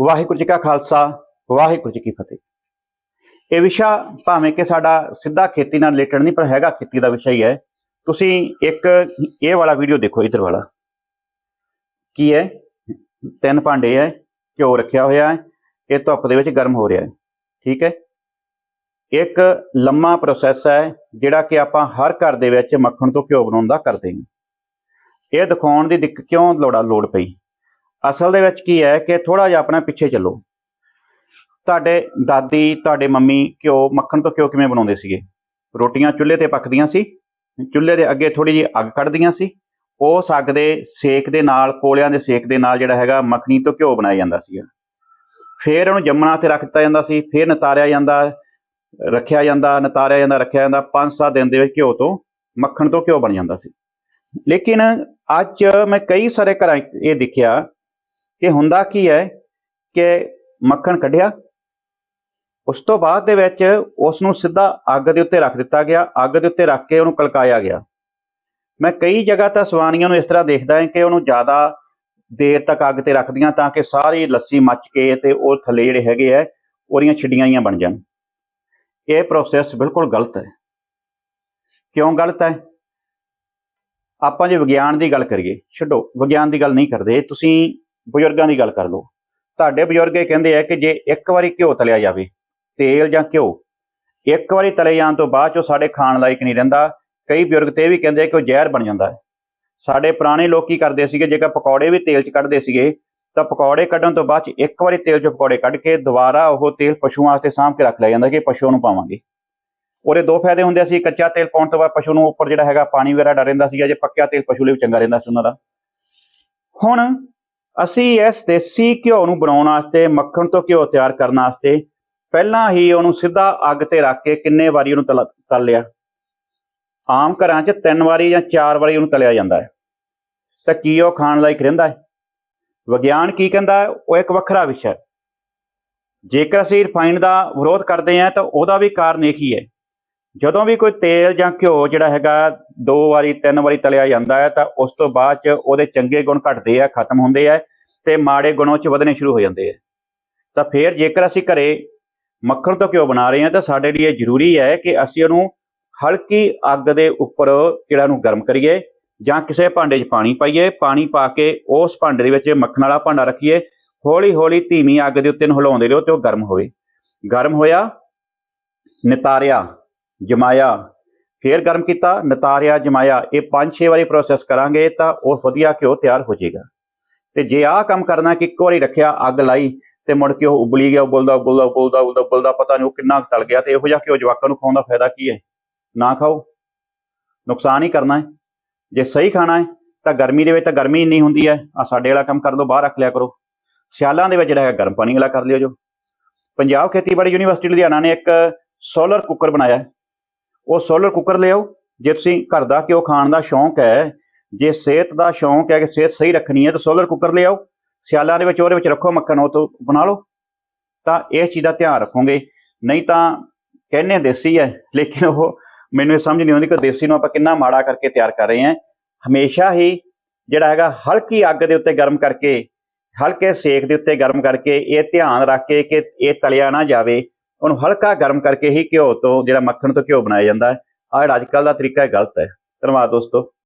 ਵਾਹਿਗੁਰੂ ਜੀ ਕਾ ਖਾਲਸਾ, ਵਾਹਿਗੁਰੂ ਜੀ ਕੀ ਫਤਿਹ। ਇਹ ਵਿਸ਼ਾ ਭਾਵੇਂ ਕਿ ਸਾਡਾ ਸਿੱਧਾ ਖੇਤੀ ਨਾਲ ਰਿਲੇਟਡ ਨਹੀਂ, ਪਰ ਹੈਗਾ ਖੇਤੀ ਦਾ ਵਿਸ਼ਾ ਹੀ ਹੈ। ਤੁਸੀਂ ਇੱਕ ਇਹ ਵਾਲਾ ਵੀਡੀਓ ਦੇਖੋ, ਇਧਰ ਵਾਲਾ। ਕੀ ਹੈ? ਤਿੰਨ ਭਾਂਡੇ ਹੈ, ਘਿਓ ਰੱਖਿਆ ਹੋਇਆ ਹੈ, ਇਹ ਧੁੱਪ ਦੇ ਵਿੱਚ ਗਰਮ ਹੋ ਰਿਹਾ ਹੈ। ਠੀਕ ਹੈ? ਇੱਕ ਲੰਮਾ ਪ੍ਰੋਸੈਸ ਹੈ, ਜਿਹੜਾ ਕਿ ਆਪਾਂ ਹਰ ਘਰ ਦੇ ਵਿੱਚ ਮੱਖਣ ਤੋਂ ਘਿਓ ਬਣਾਉਣ ਦਾ ਕਰਦੇ ਹਾਂ। ਇਹ ਦਿਖਾਉਣ ਦੀ ਦਿੱਕਤ ਕਿਉਂ ਲੋੜਾ ਲੋੜ ਪਈ? ਅਸਲ ਦੇ ਵਿੱਚ ਕੀ ਹੈ ਕਿ ਥੋੜਾ ਜਿਹਾ ਆਪਣਾ ਪਿੱਛੇ ਚੱਲੋ। ਤੁਹਾਡੇ ਦਾਦੀ, ਤੁਹਾਡੇ ਮੰਮੀ ਘਿਓ, ਮੱਖਣ ਤੋਂ ਘਿਓ ਕਿਵੇਂ ਬਣਾਉਂਦੇ ਸੀਗੇ? ਰੋਟੀਆਂ ਚੁੱਲ੍ਹੇ ਤੇ ਪੱਕਦੀਆਂ ਸੀ, ਚੁੱਲ੍ਹੇ ਦੇ ਅੱਗੇ ਥੋੜੀ ਜਿਹੀ ਅੱਗ ਕੱਢਦੀਆਂ ਸੀ। ਉਸ ਅੱਗ ਦੇ ਸੇਕ ਦੇ ਨਾਲ, ਕੋਲਿਆਂ ਦੇ ਸੇਕ ਦੇ ਨਾਲ ਜਿਹੜਾ ਹੈਗਾ ਮੱਖਣੀ ਤੋਂ ਘਿਓ ਬਣਾਇਆ ਜਾਂਦਾ ਸੀਗਾ। ਫਿਰ ਉਹਨੂੰ ਜੰਮਣਾ ਤੇ ਰੱਖ ਦਿੱਤਾ ਜਾਂਦਾ ਸੀ, ਫਿਰ ਨਤਾਰਿਆ ਜਾਂਦਾ, ਰੱਖਿਆ ਜਾਂਦਾ, ਨਤਾਰਿਆ ਜਾਂਦਾ, ਰੱਖਿਆ ਜਾਂਦਾ 5-7 ਦਿਨ ਦੇ ਵਿੱਚ ਘਿਓ ਤੋਂ ਮੱਖਣ ਤੋਂ ਘਿਓ ਬਣ ਜਾਂਦਾ ਸੀ। ਲੇਕਿਨ ਅੱਜ ਮੈਂ ਕਈ ਸਾਰੇ ਘਰਾਂ ਇਹ ਦੇਖਿਆ ਕਿ ਹੁੰਦਾ ਕੀ ਹੈ ਕਿ ਮੱਖਣ ਕੱਢਿਆ, ਉਸ ਤੋਂ ਬਾਅਦ ਦੇ ਵਿੱਚ ਉਸ ਨੂੰ ਸਿੱਧਾ ਅੱਗ ਦੇ ਉੱਤੇ ਰੱਖ ਦਿੱਤਾ ਗਿਆ, ਅੱਗ ਦੇ ਉੱਤੇ ਰੱਖ ਕੇ ਉਹਨੂੰ ਕਲਕਾਇਆ ਗਿਆ। ਮੈਂ ਕਈ ਜਗ੍ਹਾ ਤਾਂ ਸਵਾਨੀਆਂ ਨੂੰ ਇਸ ਤਰ੍ਹਾਂ ਦੇਖਦਾ ਹਾਂ ਕਿ ਉਹਨੂੰ ਜ਼ਿਆਦਾ ਦੇਰ ਤੱਕ ਅੱਗ ਤੇ ਰੱਖਦੀਆਂ ਤਾਂ ਕਿ ਸਾਰੀ ਲੱਸੀ ਮੱਚ ਕੇ ਤੇ ਉਹ ਥੱਲੇ ਜਿਹੜੇ ਹੈਗੇ ਆ, ਉਹਦੀਆਂ ਛਿੜੀਆਂ ਹੀ ਬਣ ਜਾਣ। ਇਹ ਪ੍ਰੋਸੈਸ ਬਿਲਕੁਲ ਗਲਤ ਹੈ। ਕਿਉਂ ਗਲਤ ਹੈ? ਆਪਾਂ ਜੇ ਵਿਗਿਆਨ ਦੀ ਗੱਲ ਕਰੀਏ, ਛੱਡੋ, ਵਿਗਿਆਨ ਦੀ ਗੱਲ ਨਹੀਂ ਕਰਦੇ। ਤੁਸੀਂ ਬਜ਼ੁਰਗਾਂ ਦੀ ਗੱਲ ਕਰ ਲਓ। ਤੁਹਾਡੇ ਬਜ਼ੁਰਗ ਇਹ ਕਹਿੰਦੇ ਆ ਕਿ ਜੇ ਇੱਕ ਵਾਰੀ ਘਿਓ ਤਲਿਆ ਜਾਵੇ, ਤੇਲ ਜਾਂ ਘਿਓ, ਇੱਕ ਵਾਰੀ ਤਲੇ ਜਾਣ ਤੋਂ ਬਾਅਦ ਚ ਉਹ ਸਾਡੇ ਖਾਣ ਲਾਇਕ ਨਹੀਂ ਰਹਿੰਦਾ। ਕਈ ਬਜ਼ੁਰਗ ਤੇ ਇਹ ਵੀ ਕਹਿੰਦੇ ਕਿ ਉਹ ਜ਼ਹਿਰ ਬਣ ਜਾਂਦਾ ਹੈ। ਸਾਡੇ ਪੁਰਾਣੇ ਲੋਕ ਕੀ ਕਰਦੇ ਸੀਗੇ? ਜੇਕਰ ਪਕੌੜੇ ਵੀ ਤੇਲ 'ਚ ਕੱਢਦੇ ਸੀਗੇ, ਤਾਂ ਪਕੌੜੇ ਕੱਢਣ ਤੋਂ ਬਾਅਦ ਚ ਇੱਕ ਵਾਰੀ ਤੇਲ 'ਚੋਂ ਪਕੌੜੇ ਕੱਢ ਕੇ ਦੁਬਾਰਾ ਉਹ ਤੇਲ ਪਸ਼ੂਆਂ ਵਾਸਤੇ ਸਾਂਭ ਕੇ ਰੱਖ ਲਿਆ ਜਾਂਦਾ ਕਿ ਪਸ਼ੂ ਨੂੰ ਪਾਵਾਂਗੇ। ਉਹਦੇ ਦੋ ਫਾਇਦੇ ਹੁੰਦੇ ਸੀ। ਕੱਚਾ ਤੇਲ ਪਾਉਣ ਤੋਂ ਬਾਅਦ ਪਸ਼ੂ ਨੂੰ ਉੱਪਰ ਜਿਹੜਾ ਹੈਗਾ ਪਾਣੀ ਵਗੈਰਾ ਡਰ ਰਹਿੰਦਾ ਸੀਗਾ। ਜੇ ਪੱਕਿਆ ਤੇਲ ਪਸ਼ੂ ਲਈ ਚੰਗਾ ਰਹਿੰਦਾ ਸੀ ਉਹਨਾਂ ਦਾ। ਹੁਣ ਅਸੀਂ ਇਸ ਦੇਸੀ ਘਿਓ ਨੂੰ ਬਣਾਉਣ ਵਾਸਤੇ, ਮੱਖਣ ਤੋਂ ਘਿਓ ਤਿਆਰ ਕਰਨ ਵਾਸਤੇ ਪਹਿਲਾਂ ਹੀ ਉਹਨੂੰ ਸਿੱਧਾ ਅੱਗ ਤੇ ਰੱਖ ਕੇ ਕਿੰਨੇ ਵਾਰੀ ਉਹਨੂੰ ਤਲ ਤਲ ਲਿਆ। ਆਮ ਘਰਾਂ 'ਚ ਤਿੰਨ ਵਾਰੀ ਜਾਂ ਚਾਰ ਵਾਰੀ ਉਹਨੂੰ ਤਲਿਆ ਜਾਂਦਾ ਹੈ। ਤਾਂ ਕੀ ਉਹ ਖਾਣ ਲਾਇਕ ਰਹਿੰਦਾ ਹੈ? ਵਿਗਿਆਨ ਕੀ ਕਹਿੰਦਾ ਹੈ? ਉਹ ਇੱਕ ਵੱਖਰਾ ਵਿਸ਼ਾ ਹੈ। ਜੇਕਰ ਅਸੀਂ ਰਿਫਾਈਨ ਦਾ ਵਿਰੋਧ ਕਰਦੇ ਹਾਂ ਤਾਂ ਉਹਦਾ ਵੀ ਕਾਰਨ ਇੱਕ ਹੀ ਹੈ। ਜਦੋਂ ਵੀ ਕੋਈ ਤੇਲ ਜਾਂ ਘਿਓ ਜਿਹੜਾ ਹੈਗਾ ਦੋ ਵਾਰੀ, ਤਿੰਨ ਵਾਰੀ ਤਲਿਆ ਜਾਂਦਾ ਹੈ ਤਾਂ ਉਸ ਤੋਂ ਬਾਅਦ ਚ ਉਹਦੇ ਚੰਗੇ ਗੁਣ ਘਟਦੇ ਆ, ਖਤਮ ਹੁੰਦੇ ਆ ਤੇ ਮਾੜੇ ਗੁਣੋਂ ਚ ਵਧਣੇ ਸ਼ੁਰੂ ਹੋ ਜਾਂਦੇ ਆ। ਤਾਂ ਫਿਰ ਜੇਕਰ ਅਸੀਂ ਘਰੇ ਮੱਖਣ ਤੋਂ ਘਿਓ ਬਣਾ ਰਹੇ ਹਾਂ ਤਾਂ ਸਾਡੇ ਲਈ ਇਹ ਜ਼ਰੂਰੀ ਹੈ ਕਿ ਅਸੀਂ ਉਹਨੂੰ ਹਲਕੀ ਅੱਗ ਦੇ ਉੱਪਰ ਜਿਹੜਾ ਨੂੰ ਗਰਮ ਕਰੀਏ ਜਾਂ ਕਿਸੇ ਭਾਂਡੇ 'ਚ ਪਾਣੀ ਪਾਈਏ, ਪਾਣੀ ਪਾ ਕੇ ਉਸ ਭਾਂਡੇ ਦੇ ਵਿੱਚ ਮੱਖਣ ਵਾਲਾ ਭਾਂਡਾ ਰੱਖੀਏ ਹੌਲੀ ਹੌਲੀ ਧੀਮੀ ਅੱਗ ਦੇ ਉੱਤੇ ਨੂੰ ਹਿਲਾਉਂਦੇ ਰਹੋ ਤੇ ਉਹ ਗਰਮ ਹੋਵੇ। ਗਰਮ ਹੋਇਆ, ਨਿਤਾਰਿਆ, ਜਮਾਇਆ ਫੇਰ ਗਰਮ ਕੀਤਾ, ਨਤਾਰਿਆ, ਜਮਾਇਆ। ਇਹ 5-6 ਵਾਰੀ ਪ੍ਰੋਸੈਸ ਕਰਾਂਗੇ ਤਾਂ ਉਹ ਵਧੀਆ ਘਿਓ ਤਿਆਰ ਹੋ ਜਾਏਗਾ। ਤੇ ਜੇ ਆਹ ਕੰਮ ਕਰਨਾ ਕਿ ਇੱਕ ਵਾਰੀ ਰੱਖਿਆ, ਅੱਗ ਲਾਈ ਤੇ ਮੁੜ ਕੇ ਉਹ ਉਬਲੀ ਗਿਆ, ਉਬਲਦਾ ਉਬਲਦਾ ਉਬਲਦਾ ਉਬਲਦਾ ਉਬਲਦਾ, ਪਤਾ ਨਹੀਂ ਉਹ ਕਿੰਨਾ ਕੁ ਤਲ ਗਿਆ ਤੇ ਇਹੋ ਜਿਹਾ ਘਿਓ ਜਵਾਕਾਂ ਨੂੰ ਖਾਉਣ ਦਾ ਫਾਇਦਾ ਕੀ ਹੈ? ਨਾ ਖਾਓ। ਨੁਕਸਾਨ ਹੀ ਕਰਨਾ ਹੈ। ਜੇ ਸਹੀ ਖਾਣਾ ਹੈ, ਤਾਂ ਗਰਮੀ ਦੇ ਵਿੱਚ ਤਾਂ ਗਰਮੀ ਇੰਨੀ ਹੁੰਦੀ ਹੈ ਆ ਸਾਡੇ ਵਾਲਾ ਕੰਮ ਕਰ ਲਓ, ਬਾਹਰ ਰੱਖ ਲਿਆ ਕਰੋ। ਸਿਆਲਾਂ ਦੇ ਵਿੱਚ ਜਿਹੜਾ ਹੈ, ਗਰਮ ਪਾਣੀ ਵਾਲਾ ਕਰ ਲਿਓ ਜੋ। ਪੰਜਾਬ ਖੇਤੀਬਾੜੀ ਯੂਨੀਵਰਸਿਟੀ ਲੁਧਿਆਣਾ ਨੇ ਇੱਕ ਸੋਲਰ ਕੁੱਕਰ ਬਣਾਇਆ ਹੈ। ਉਹ ਸੋਲਰ ਕੁੱਕਰ ਲਿਆਓ। ਜੇ ਤੁਸੀਂ ਘਰ ਦਾ ਘਿਓ ਖਾਣ ਦਾ ਸ਼ੌਂਕ ਹੈ, ਜੇ ਸਿਹਤ ਦਾ ਸ਼ੌਂਕ ਹੈ ਕਿ ਸਿਹਤ ਸਹੀ ਰੱਖਣੀ ਹੈ, ਤਾਂ ਸੋਲਰ ਕੁੱਕਰ ਲਿਆਓ। ਸਿਆਲਾਂ ਦੇ ਵਿੱਚ, ਉਹਦੇ ਵਿੱਚ ਰੱਖੋ ਮੱਖਣ, ਉਹ ਤੋਂ ਬਣਾ ਲਓ। ਤਾਂ ਇਹ ਚੀਜ਼ ਦਾ ਧਿਆਨ ਰੱਖੋਗੇ। ਨਹੀਂ ਤਾਂ ਕਹਿੰਨੇ ਦੇਸੀ ਹੈ, ਲੇਕਿਨ ਉਹ ਮੈਨੂੰ ਇਹ ਸਮਝ ਨਹੀਂ ਆਉਂਦੀ ਕਿ ਦੇਸੀ ਨੂੰ ਆਪਾਂ ਕਿੰਨਾ ਮਾੜਾ ਕਰਕੇ ਤਿਆਰ ਕਰ ਰਹੇ ਹਾਂ। ਹਮੇਸ਼ਾ ਹੀ ਜਿਹੜਾ ਹੈਗਾ ਹਲਕੀ ਅੱਗ ਦੇ ਉੱਤੇ ਗਰਮ ਕਰਕੇ, ਹਲਕੇ ਸੇਕ ਦੇ ਉੱਤੇ ਗਰਮ ਕਰਕੇ, ਇਹ ਧਿਆਨ ਰੱਖ ਕੇ ਕਿ ਇਹ ਤਲਿਆ ਨਾ ਜਾਵੇ। ਉਹਨੂੰ ਹਲਕਾ ਗਰਮ ਕਰਕੇ ਹੀ ਘਿਓ ਤੋਂ ਜਿਹੜਾ ਮੱਖਣ ਤੋਂ ਘਿਓ ਬਣਾਇਆ ਜਾਂਦਾ ਹੈ। ਆਹ ਜਿਹੜਾ ਅੱਜ ਕੱਲ੍ਹ ਦਾ ਤਰੀਕਾ ਹੈ ਗਲਤ ਹੈ। ਧੰਨਵਾਦ ਦੋਸਤੋ।